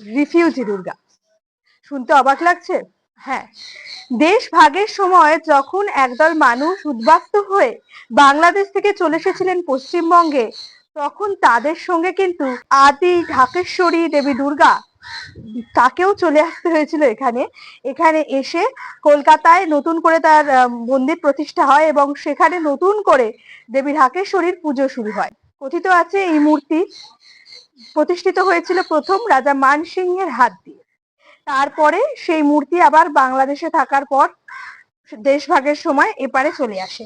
Refugee Durga. শুনতে অবাক লাগছে? হ্যাঁ। দেশ ভাগের সময় যখন একদল মানুষ উদ্বাস্তু হয়ে বাংলাদেশ থেকে চলে এসেছিলেন পশ্চিমবঙ্গে, তখন তাদের সঙ্গে কিন্তু আদি ঢাকেশ্বরী দেবী দুর্গা, তাকেও চলে আসতে হয়েছিল এখানে। এখানে এসে কলকাতায় নতুন করে তার মন্দির প্রতিষ্ঠা হয় এবং সেখানে নতুন করে দেবী ঢাকেশ্বরীর পুজো শুরু হয়। কথিত আছে এই মূর্তি প্রতিষ্ঠিত হয়েছিল প্রথম রাজা মানসিং এর হাত দিয়ে। তারপরে সেই মূর্তি আবার বাংলাদেশে থাকার পর দেশভাগের সময় এপারে চলে আসে।